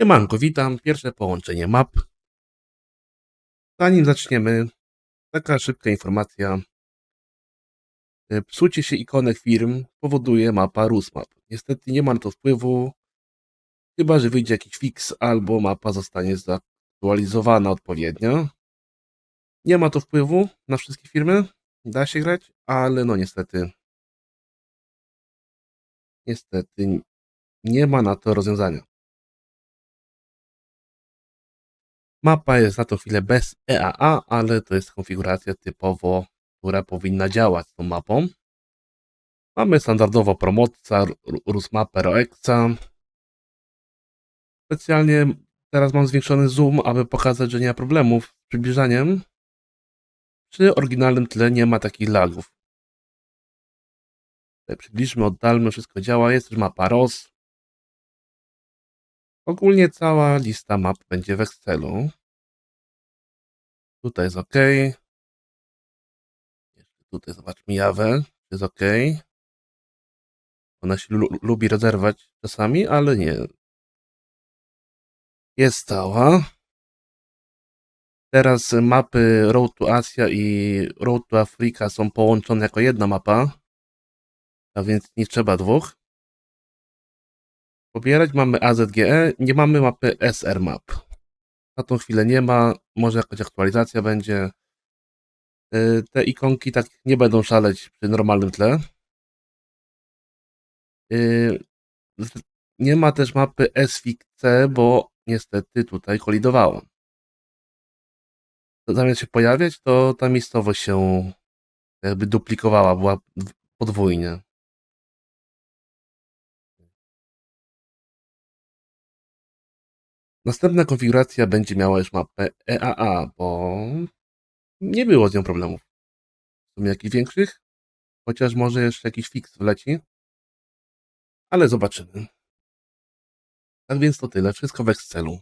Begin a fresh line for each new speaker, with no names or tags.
Siemanko, witam. Pierwsze połączenie map. Zanim zaczniemy, taka szybka informacja. E, Psucie się ikonek firm powoduje mapa RusMap. Niestety nie ma na to wpływu, chyba że wyjdzie jakiś fix albo mapa zostanie zaktualizowana odpowiednio. Nie ma to wpływu na wszystkie firmy, da się grać, ale no niestety, niestety nie ma na to rozwiązania. Mapa jest na tą chwilę bez EAA, ale to jest konfiguracja typowo, która powinna działać z tą mapą. Mamy standardowo promotca, Rusmapę, Roexa. Specjalnie teraz mam zwiększony zoom, aby pokazać, że nie ma problemów z przybliżaniem. Przy oryginalnym tle nie ma takich lagów. Przybliżmy, oddalmy, wszystko działa. Jest też mapa ROS. Ogólnie cała lista map będzie w Excelu. Tutaj jest OK. Tutaj zobaczmy Jawę. Jest OK. Ona się lu- lubi rezerwować czasami, ale nie. Jest cała. Teraz mapy Road to Asia i Road to Africa są połączone jako jedna mapa. A więc nie trzeba dwóch. Pobierać mamy AZGE, nie mamy mapy SR Map. Na tą chwilę nie ma, może jakaś aktualizacja będzie. Y, Te ikonki tak nie będą szaleć przy normalnym tle. Y, Nie ma też mapy SFIC, bo niestety tutaj kolidowało. Zamiast się pojawiać, to ta miejscowość się jakby duplikowała, była podwójnie. Następna konfiguracja będzie miała już mapę EAA, bo nie było z nią problemów. W sumie jakichś większych, chociaż może jeszcze jakiś fix wleci, ale zobaczymy. Tak więc to tyle, wszystko w Excelu.